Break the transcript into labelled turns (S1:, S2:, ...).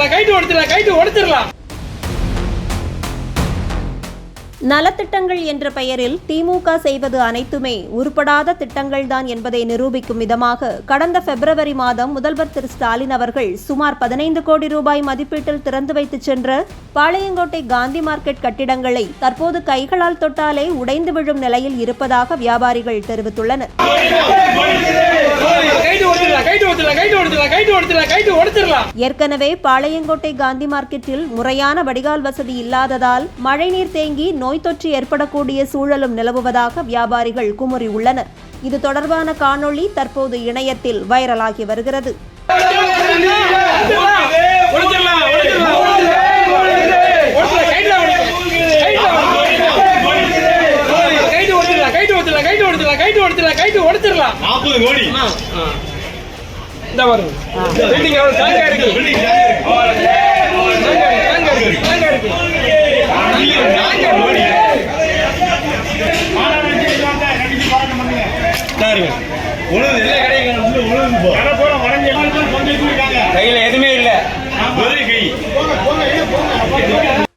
S1: உடைச்சிடலாம்
S2: நலத்திட்டங்கள் என்ற பெயரில் திமுக செய்வது அனைத்துமே உருப்படாத திட்டங்கள்தான் என்பதை நிரூபிக்கும் விதமாக கடந்த பிப்ரவரி மாதம் முதல்வர் திரு ஸ்டாலின் அவர்கள் சுமார் பதினைந்து கோடி ரூபாய் மதிப்பீட்டில் திறந்து வைத்து சென்ற பாளையங்கோட்டை காந்தி மார்க்கெட் கட்டிடங்களை தற்போது கைகளால் தொட்டாலே உடைந்து விழும் நிலையில் இருப்பதாக வியாபாரிகள் தெரிவித்துள்ளனர். ஏற்கனவே பாளையங்கோட்டை காந்தி மார்க்கெட்டில் முறையான வடிகால் வசதி இல்லாததால் மழைநீர் தேங்கி நோய் தொற்று ஏற்படக்கூடிய சூழலும் நிலவுவதாக வியாபாரிகள் குமுறி உள்ளனர். இது தொடர்பான காணொளி தற்போது இணையத்தில் வைரலாகி வருகிறது.
S1: கைட்டு உடைச்சிடலாம்
S3: நாற்பது கோடி.
S1: இந்த வரும் பில்டிங் எவ்வளவு ஸ்ட்ராங்கா இருக்கு. ஸ்ட்ராங்கா இருக்கு ஸ்ட்ராங்கா இருக்கு.
S3: உழுது. உழுது. போ